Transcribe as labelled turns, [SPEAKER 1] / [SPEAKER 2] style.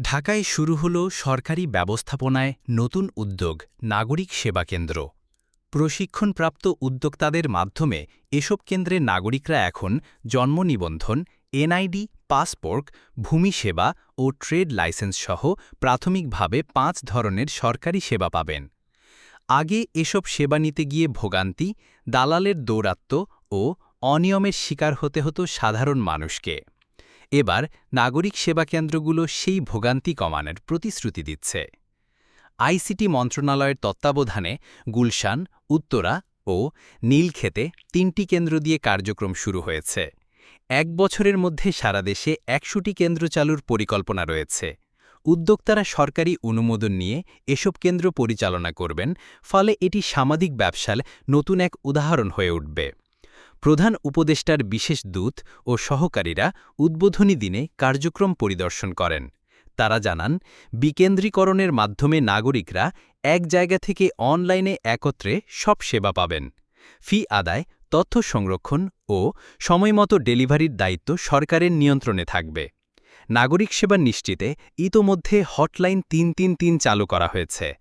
[SPEAKER 1] ঢাকায় শুরু হল সরকারি ব্যবস্থাপনায় নতুন উদ্যোগ, নাগরিক সেবা কেন্দ্র। প্রশিক্ষণপ্রাপ্ত উদ্যোক্তাদের মাধ্যমে এসব কেন্দ্রে নাগরিকরা এখন জন্ম নিবন্ধন, এনআইডি, পাসপোর্ট, ভূমি সেবা ও ট্রেড লাইসেন্স সহ প্রাথমিকভাবে পাঁচ ধরনের সরকারি সেবা পাবেন। আগে এসব সেবা নিতে গিয়ে ভোগান্তি, দালালের দৌরাত্ম্য ও অনিয়মের শিকার হতে হতো সাধারণ মানুষকে। এবার নাগরিক সেবা কেন্দ্রগুলো সেই ভোগান্তি কমানোর প্রতিশ্রুতি দিচ্ছে। আইসিটি মন্ত্রণালয়ের তত্ত্বাবধানে গুলশান, উত্তরা ও নীলক্ষেতে তিনটি কেন্দ্র দিয়ে কার্যক্রম শুরু হয়েছে। এক বছরের মধ্যে সারা দেশে একশোটি কেন্দ্র চালুর পরিকল্পনা রয়েছে। উদ্যোক্তারা সরকারি অনুমোদন নিয়ে এসব কেন্দ্র পরিচালনা করবেন, ফলে এটি সামাজিক ব্যবসার নতুন এক উদাহরণ হয়ে উঠবে। প্রধান উপদেষ্টার বিশেষ দূত ও সহকারীরা উদ্বোধনী দিনে কার্যক্রম পরিদর্শন করেন। তারা জানান, বিকেন্দ্রীকরণের মাধ্যমে নাগরিকরা এক জায়গা থেকে অনলাইনে একত্রে সব সেবা পাবেন। ফি আদায়, তথ্য সংরক্ষণ ও সময়মতো ডেলিভারির দায়িত্ব সরকারের নিয়ন্ত্রণে থাকবে। নাগরিক সেবা নিশ্চিতে ইতোমধ্যে হটলাইন তিন তিন তিন চালু করা হয়েছে।